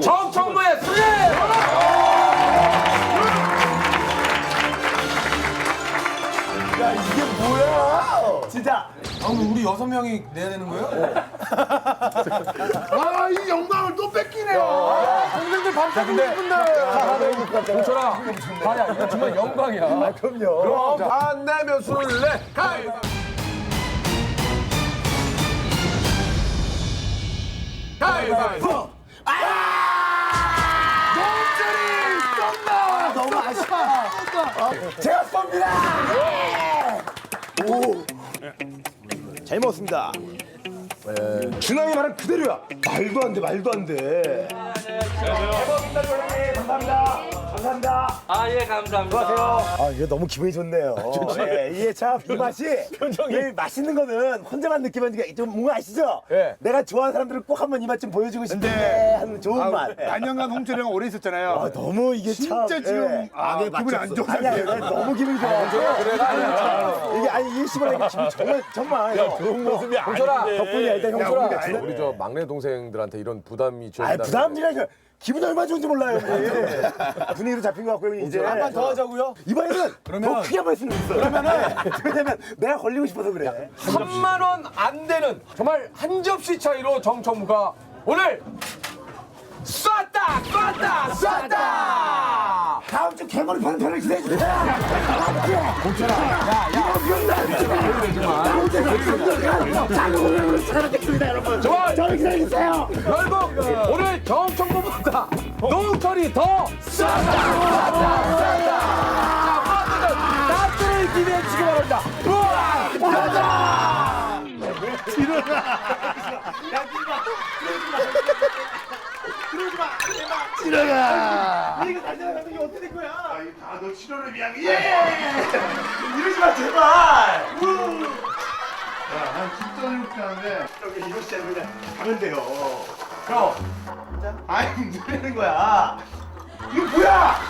정청무의 승리! 진짜. 아, 그럼 우리 여섯 명이 내야 되는 거예요? 아, 이 영광을 또 뺏기네요. 선생님들 밤새고 싶은데. 홍철아, 아야 이거 정말 영광이야. 그럼요. 그럼 안 내면 술래 가위. 가위바위보. 너무 아쉽다. 제가 쏩니다. 오. 잘 먹었습니다. 준항이 말은 그대로야. 말도 안 돼, 말도 안 돼. 잘 먹었습니다, 조랑님. 감사합니다. 감사합니다. 아 예 감사합니다. 아, 이게 너무 기분이 좋네요. 예, 이게 참, 이 맛이. 이 맛있는 거는 혼자만 느끼면 이게 좀 뭔가 아시죠? 예. 내가 좋아하는 사람들은 꼭 한번 이 맛 좀 보여주고 싶은데 하는 좋은 맛. 단연간 홍철이 형 오래 있었잖아요. 아, 너무 이게 참. 진짜 지금 예. 아, 기분이 안 맞췄어. 좋아서 아니, 아니, 아니, 너무 기분이 좋아서. 이게 아니 일시보라 이게 기분 정말 정말. 좋은 모습이 홍철아, 덕분이야 일단 형철아. 진짜 우리 저 막내 동생들한테 이런 부담이 아 주어진다. 부담이라 기분이 얼마나 좋은지 몰라요 형님. 분위기로 잡힌 것 같고 형님 이제. 한번더 하자고요? 이번에는 더 크게 한번 했으면 좋겠어. 그러면은 왜냐면 내가 걸리고 싶어서 그래. 3만 원 안 되는 정말 한 접시 차이로 정청무가 오늘 쐈 파는 편을 기대해 주세요. 좋아 저를 기다려 주세요. 결국 오늘 정청무보다 노홍철이 더 쐈다 자 모두들 다트를 기대해 주시기 바랍니다 우와 다너 치료를 위한 예. 이러지 마 제발. 야, 난 진짜 이렇게 하는데 여기 이거 진짜 그냥 가면 돼요. 형. 아이 누르는 거야. 이거 뭐야?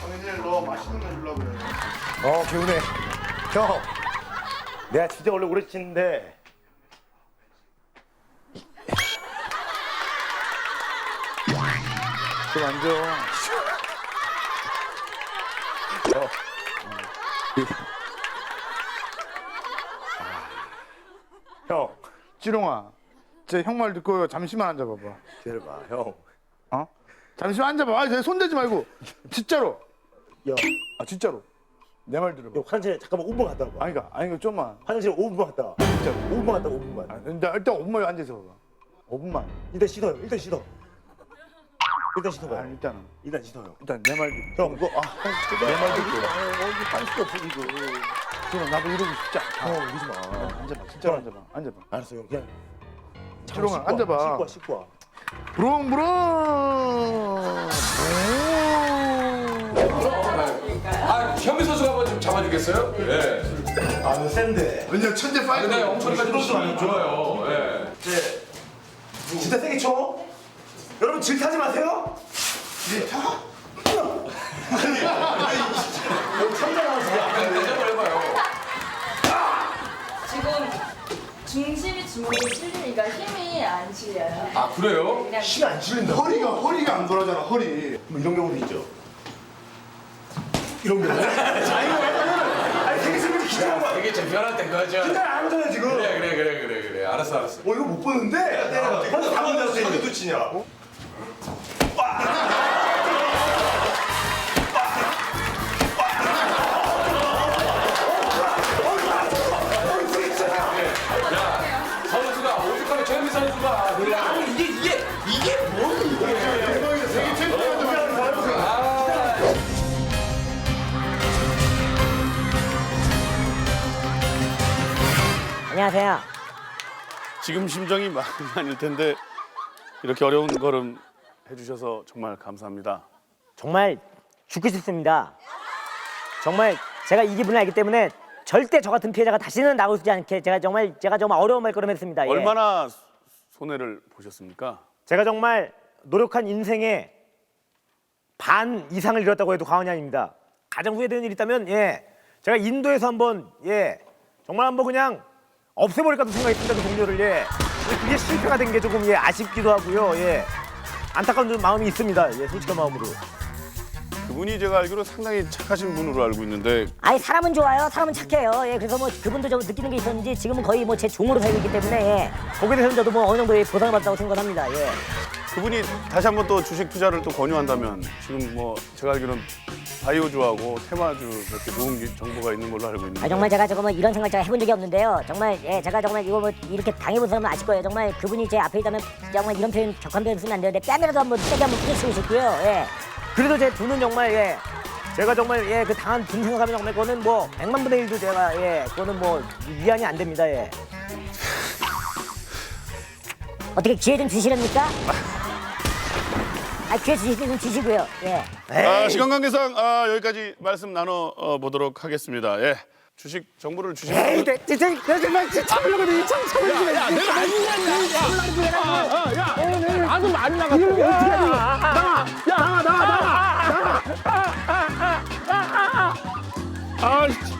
강현일 너 맛있는 거 주려고 그래. 어 개운해. 형. 내가 진짜 원래 오래 치는데. 좀 앉아. 형, 지롱아. 제 형 말 듣고 잠시만 앉아봐봐. 기다려봐 형. 어? 잠시만 앉아봐. 아, 손 대지 말고. 진짜로. 야, 아, 진짜로. 내 말 들어봐. 형 화장실에 잠깐만 5분 갔다 와봐. 아니가, 아니가 좀만. 화장실에 5분만 갔다 와. 진짜로. 5분만 갔다 와 5분만. 아, 일단, 일단 5분만 앉아서 봐봐. 5분만. 일단 씻어요. 일단 씻어. 일단 씻어봐. 아, 일단은. 일단 씻어요. 일단 내 말 듣고. 형 이거 아, 내말 듣고. 여기 할 수가 없어 이거. 지롱, 나도 이러고 싶지 않아. 형 이러지 마. 앉아봐. 진짜로 앉아봐. 앉아봐. 알았어 형 그냥. 지롱아, 씻고 와, 앉아봐. 씻고 와 씻고 와. 부릉부릉. 아 현미 선수가 한번 좀 잡아주겠어요? 예. 아 센데. 왜냐 천재 파이터. 근데 힘이 좋아요 예. 진짜 세게 쳐. 여러분 질타지 마세요. 지금 중심이 힘이 안 실려요. 아 그래요? 그냥 힘안 실린다. 허리가 허리가 안 돌아잖아 허리. 뭐 이런 경우도 있죠. 이런 경우. 자 이거 왜냐면 아니 되게 슬프게 기다려 봐. 되게 재편할 땐 거죠 기다려 안 하잖아요 지금. 그래 그래 그래 그래 그래 알았어 알았어 어 이거 못 보는데. 혼자 다 본다고 이것도 치냐. 선수가 오죽하면 최현미 선수가 그래 이게 이게 이게 뭐 안녕하세요. 지금 심정이 많이 아닐 텐데 이렇게 어려운 걸음 해주셔서 정말 감사합니다. 정말 죽고 싶습니다. 정말 제가 이 기분을 알기 때문에 절대 저 같은 피해자가 다시는 나오지 않게 제가 정말 제가 정말 어려운 말 걸음했습니다. 예. 얼마나 손해를 보셨습니까? 제가 정말 노력한 인생의 반 이상을 잃었다고 해도 과언이 아닙니다. 가장 후회되는 일이 있다면 예 제가 인도에서 한번 예 정말 한번 그냥 없애버릴까도 생각했습니다 그 동료를 예 그게 실패가 된 게 조금 예, 아쉽기도 하고요. 예. 안타까운 좀 마음이 있습니다. 예, 솔직한 마음으로. 그분이 제가 알기로 상당히 착하신 분으로 알고 있는데 아니 사람은 좋아요. 사람은 착해요. 예, 그래서 뭐 그분도 좀 느끼는 게 있었는지 지금은 거의 뭐 제 종으로 살고 있기 때문에 예, 거기에 대해서는 저도 뭐 어느 정도의 보상을 받다고 생각합니다. 예. 그분이 다시 한번 또 주식 투자를 또 권유한다면 지금 뭐 제가 알기로는 바이오주하고 테마주 이렇게 좋은 기- 정보가 있는 걸로 알고 있는데 아 정말 제가 저거 뭐 이런 생각 제가 해본 적이 없는데요. 정말 예, 제가 정말 이거 뭐 이렇게 당해본 사람은 아실 거예요. 정말 그분이 제 앞에 있다면 정말 이런 표현 격한 표현 쓰면 안 되는데 뺨이라도 한번 세게 한번 부딪히고 싶고요. 예. 그래도 제 두는 정말 예. 제가 정말 예, 그 당한 분 생각하면 정말 그거는 뭐 백만 분의 일도 제가 예, 그거는 뭐 위안이 안 됩니다. 예. 어떻게 기회 좀 주시렵니까? 아 기회 주시면 좀 주시고요. 예. 아, 시간 관계상 아, 여기까지 말씀 나눠 어, 보도록 하겠습니다. 예. 주식 정보를 주시면 에이, 내, 내, 내, 내, 정말 진짜 참으려고 이 참, 참으려고 야, 내가 뭐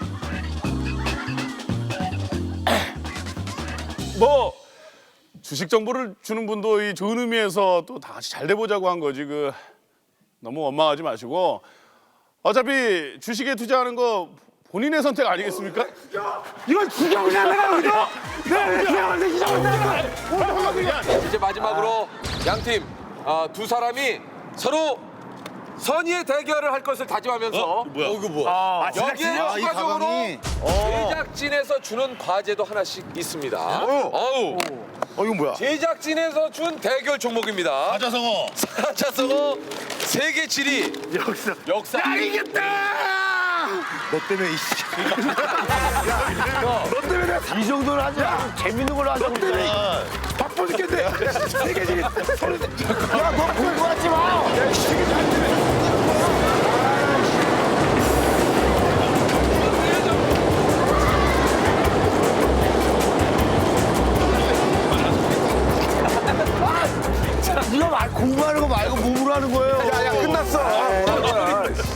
주식 정보를 주는 분도 이 좋은 의미에서 또 다 같이 잘 돼보자고 한 거지 그 너무 원망하지 마시고 어차피 주식에 투자하는 거 본인의 선택 아니겠습니까? 이제 마지막으로 양팀 아, 두 사람이 서로 선의의 대결을 할 것을 다짐하면서 뭐야? 이거 뭐야? 여기에 아, 이 추가적으로 가방이. 제작진에서 주는 과제도 하나씩 있습니다. 어우. 어 이거 뭐야? 제작진에서 준 대결 종목입니다. 사자성어 사자성어 세계 지리 역사 역사. 너 때문에 이이 정도는 하지 마. 재밌는 걸로 하자고. 너 때문에. 세계적인 서른. 야너 공부하지 마. 야, 세계적인. 공부하는 거 말고 몸으로 하는 거예요. 야 야 끝났어.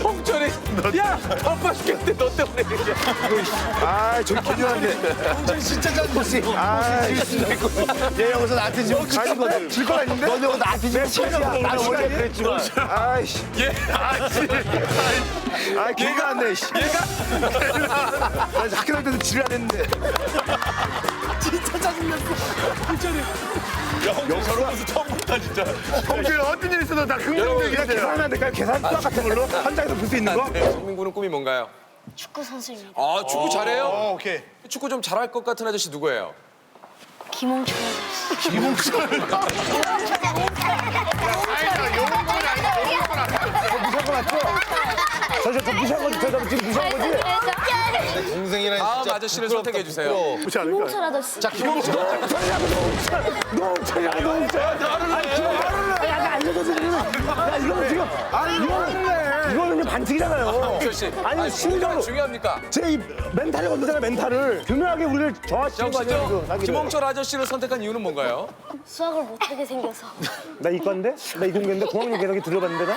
홍철이 야 바빠 죽겠는데 너 때문에. 아, 저기 기대한데. 홍준 진짜 잘 보시. 아, 얘 여기서 나한테 지금 가는 거지. 질거 아닌데? 너 여기 나한테 지금 치야. 나 원래 그랬지만. 아이씨. 예. 아, 걔가 안 돼. 씨. 얘가? 나 학교 다닐 때도 안 했는데. 홍 실 어떤 일 있어도 다 긍정적이야 그냥 계산하면 될까요? 계산 수학 같은 걸로? 현장에서 볼 수 있는 거? 성민군은 꿈이 뭔가요? 축구 선수입니다. 아 축구 잘해요? 어, 오케이. 축구 좀 잘할 것 같은 아저씨 누구예요? 김홍철 아저씨. 무시한 거 맞죠? 저, 저, 저 무시한 거지? 저, 저 지금 무시한 거지? 다음 아저씨를 선택해 주세요. 무시 않을까? 김홍철 아저씨. 자 김홍철. 너무 차야, 너무 차야. 아니, 말을 해. 야, 알려줘서 지금. 야, 이거는 지금. 아니, 이거는. 이거는 반칙이잖아요. 홍철 씨. 아니, 아니. 뭐가 중요합니까? 제이 멘탈을 건드잖아, 멘탈을. 교묘하게 우리를 저하시는 거. 나기를. 김홍철 아저씨를 선택한 이유는 뭔가요? 수학을 못하게 생겨서. 나 이과인데? 나 이공계인데? 공학년 계속이 들어봤는데, 나?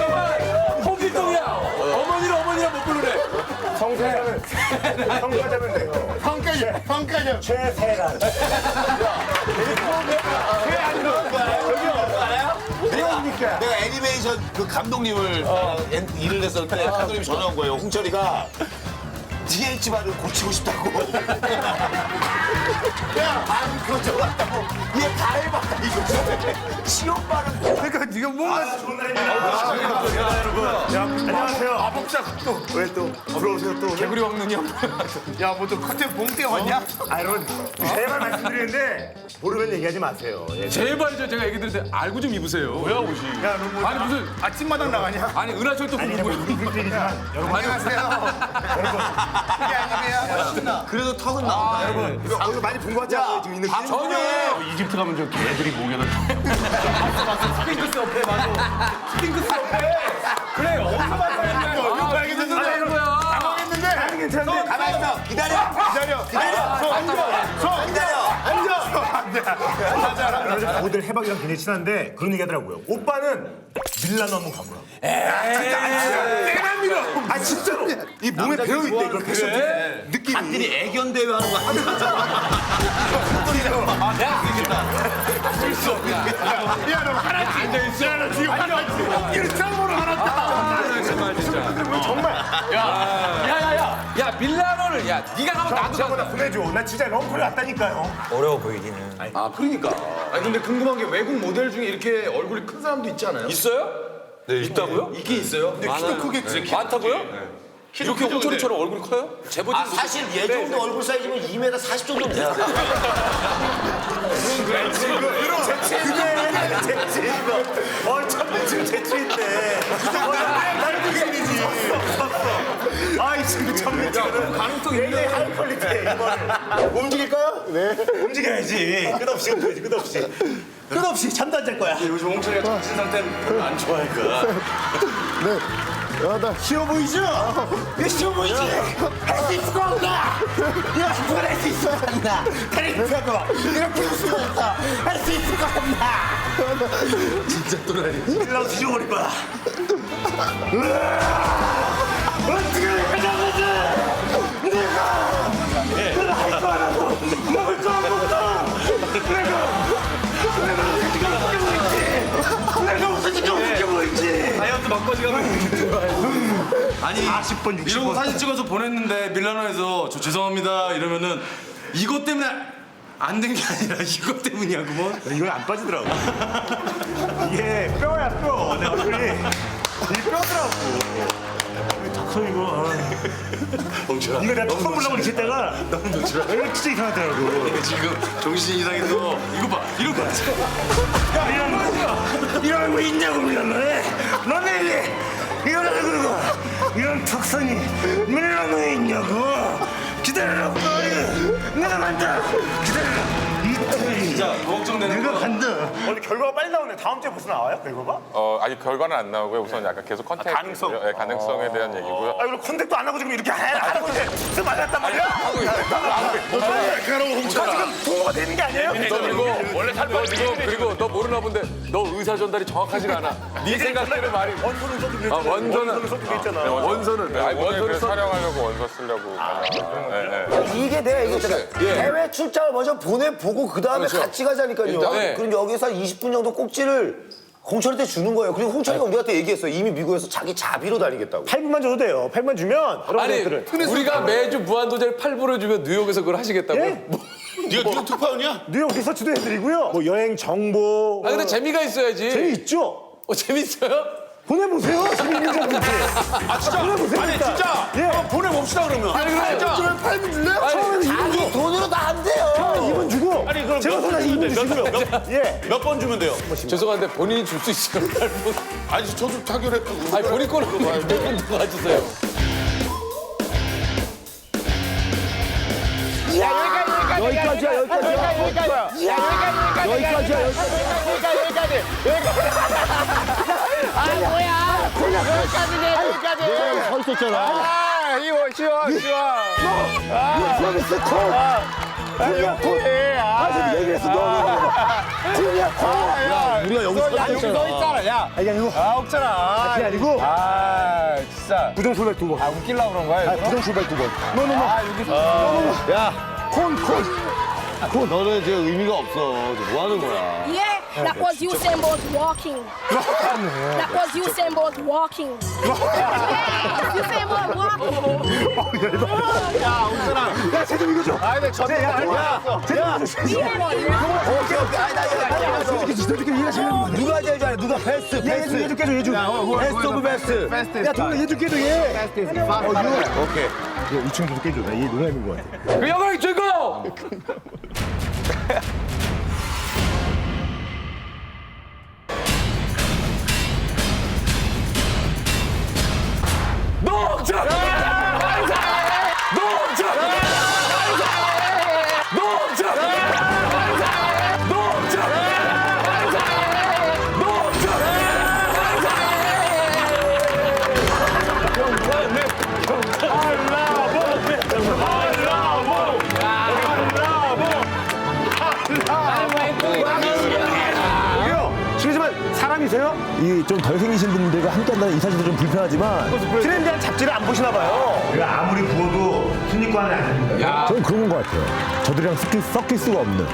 성세란은 성과자면 돼요. 평가죠. 평가죠. 최세란. 내가, 내가 애니메이션 그 감독님을 엔- 일을 했었는데 감독님이 전화 온 거예요. 홍철이가 DH발을 고치고 싶다고. 야, 그거 좋았다고. 얘 다 해봤다 이거. 시험발은 그러니까 네가 뭔가 안녕하세요. 아, 복사 또. 왜 또? 들어오세요 또. 개구리 왕눈이 형. 야 뭐 또 커튼 봉대 왔냐? 아, 여러분. 제발 말씀드리는데, 모르면 얘기하지 마세요. 예. 제발 저 제가 얘기 들을 때 알고 좀 입으세요. 뭐야 옷이? 야, 너 뭐. 아니 무슨 아침마당 나가냐? 아니 은하철도 아니, 부르고 뭐, 우리 그룹이지만, 여러분. 그게 아니면 신나. 그래도 턱은 나온다. 아, 여러분 네. 이거 오늘 많이 본 거 같지 않아요? 지금 있는 아, 전혀. 네. 이집트 가면 저 개들이 목에다 맞어 맞어 스핑크스 옆에 맞아 스핑크스 옆에. 그래 어디서 봤어요? 아, 얼굴 아, 빨개졌는데 당황했는데. 나는 괜찮은데. 가만히 있어. 기다려. 기다려. 기다려. 서. 앉아. 서. 기다려. 앉아. 모델 해박이랑 굉장히 친한데 그런 얘기 하더라고요. 오빠는 밀라노 한번 가보라고. 에이. 이 몸에 배어 있대 이걸 패션 느낌이. 한들이 애견 대회 하는 거 아니야? 야야 야, 야 밀라노를 야 네가 가면 나도 저보다 간다. 보내줘. 나 진짜 런콜이 왔다니까요. 아 그러니까 아니 근데 궁금한 게 외국 모델 중에 이렇게 얼굴이 큰 사람도 있지 않아요? 있어요? 네 있다고요? 있긴 있어요. 근데 키도 크겠지. 많다고요? 이렇게 홍철이처럼 얼굴이 커요? 제보진 아 사실 얘 정도 얼굴 사이즈면 2m 40 정도는 돼야 돼. 그래 재치 이거. 얼참 지금 재치인데. 날 그림이지. 아이 친구 참 미치거든. 가능성 있네. 하이 퀄리티 이거를. 움직일까요? 네. 움직여야지. 끝없이 움직여야지. 끝없이. 끝없이 잠도 안 잘 거야. 요즘 홍철이가 정신 상태는 별로 안 좋아하니까. 네. 야, 나 쉬워 보이죠? 이거 쉬워 보이지? 할 수 있을 거 없나? 이거 누가 할수 있어 한다. 다리 펴고 이렇게 웃으면 없다. 할수 있을 거 없나? 진짜 또라이. 일로 뒤져버릴 거야. 으아! 어떻게? 내가 내가 바꿔지가 아니 40번, 60번. 이러고 사진 찍어서 보냈는데 밀라노에서 저 죄송합니다 이러면은 이것 때문에 안 된 게 아니라 이것 때문이야 그건. 이건 안 빠지더라고. 이게 뼈야 뼈. 내 얼굴이 이 뼈더라고. 턱선 이거. 아. 이거 내가 턱선 보려고 이렇게 했다가 너무 노출하. 이거 진짜 이상하더라고. 지금 정신 이상해서 이거 봐 이거 봐. 야 이런 거 이런 얼굴 있냐고 밀라노에. 너네 이게 이런 얼굴이고 이런 턱선이 밀라노에 있냐고. 기다려라. 내가 간다. 기다려라. 진짜 걱정되는 내가 거. 간다. 오늘 결과가 빨리 나오네. 다음 주에 벌써 나와요? 결과가? 어, 아직 결과는 안 나오고요. 우선 약간 계속 컨택 가능성? 네, 가능성에 대한 얘기고요. 아, 이거 컨택도 안 하고 지금 이렇게 해. 안 하고 이제 무슨 말 했단 말이야? 그럼 홍철아. 지금 통보가 되는 게 아니에요? 너 그리고 원래 살 빠지고 그리고 너 모르나 본데 너 의사 전달이 정확하지가 않아. 네 생각대로 말이. 원소는 써도 아, 원서는 써도 있잖아. 원서는 아니, 써. 촬영하려고 원서 쓰려고. 네, 네. 이게 내 이거 있잖아. 해외 출장을 먼저 보내보고 그 다음에 그렇죠. 같이 가자니까요. 일단, 네. 그럼 여기서 한 20분 정도 꼭지를 홍철이한테 주는 거예요. 그리고 홍철이가 우리한테 얘기했어요. 이미 미국에서 자기 자비로 다니겠다고. 8분만 줘도 돼요. 8분 주면 여러분 아니 우리가 매주 무한도전을 8부를 주면 뉴욕에서 그걸 하시겠다고? 예? 뭐, 네가 뉴욕 특파원이야? 뉴욕 리서치도 해드리고요. 뭐 여행 정보. 아 근데 재미가 있어야지. 재미있죠? 어 재밌어요? 보내보세요. 재미있는 점인지. 아 진짜? 보내보세요. 아니 일단. 진짜? 예. 한번 보내봅시다 그러면. 아니 그래. 좀 8분 줄래요? 아니, 자기 돈으 제가 몇 손에 번 2분 주면 돼? 주시고요. 예. 몇번 주면 돼요? 죄송한데 본인이 줄 수 있어요. 8분. 아니 저도 타결했고. 아니 본인 거는 몇분 가주세요. 여기까지야, 여기까지야. 여기까지야, 여기까지야. 여기까지. 여기까지. 서 있었잖아. 아, 이거 쉬워, 쉬워. 너, 서비스 콜. 아니야, 콜. 아, 지금 얘기했어, 너. 팀이야, 콜. 야, 우리가 여기 서 있잖아. 서 있잖아, 야. 아니, 아니고. 아, 없잖아. 그게 아니고. 아, 진짜. 부정출발 두 번. 아, 웃기려고 그런 거야? 아, 부정출발 두 번. 너, 너, 너. 아, 여기서. 야, 콘, 콘. 콘. 너는 지금 의미가 없어. 뭐 하는 거야? Yeah, that was Usain Bolt walking. that was Usain Bolt walking. yeah, Usain Bolt walking. 야, 쟤좀 이거 줘. 아, 근데 저, 야, 야, 쟤좀 Usain Bolt, 오케이, 오케이. 아니, 나, 야, 야, 야, 저렇게, 저렇게 이해가 잘는 누가 제일 잘해? 누가 베스트? 베스트. 얘 줄게 줘, 얘 줄. 베스트 오브 베스트. 야, 동네 얘 줄게 줘, 얘. 베스트. 어, 유. 오케이. 얘 2층 좀 깨줘. 나얘 농담인 거 같아. 그 영광이 주고. 농 장! 농 좀 덜 생기신 분들과 함께 한다는 이 사실도 좀 불편하지만 트렌디한 잡지를 안 보시나 봐요. 아무리 부어도 순위권은 안 됩니다. 저는 그런 것 같아요. 저들이랑 섞일, 섞일 수가 없는.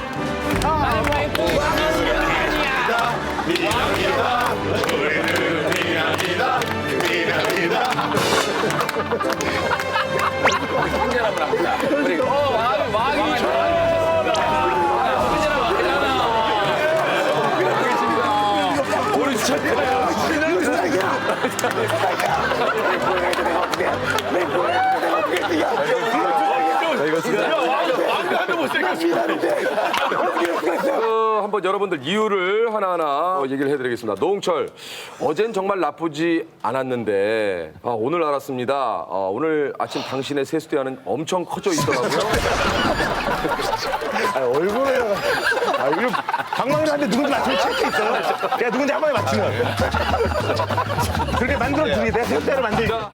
형제라고 합니다. 그리고 어, 마음이 마음이 어, 한 번 여러분들 이유를 하나하나 어, 얘기를 해드리겠습니다. 노홍철, 어젠 정말 나쁘지 않았는데 아, 오늘 알았습니다. 어, 오늘 아침 당신의 세수대야는 엄청 커져 있더라고요. 얼굴을. 아, 이거 방망이를 하는데 누군지 맞추면 체크 있어요. 내가 누군지 한 번에 맞추면. 그렇게 만들어 주게. 내가 색대로 만들니까.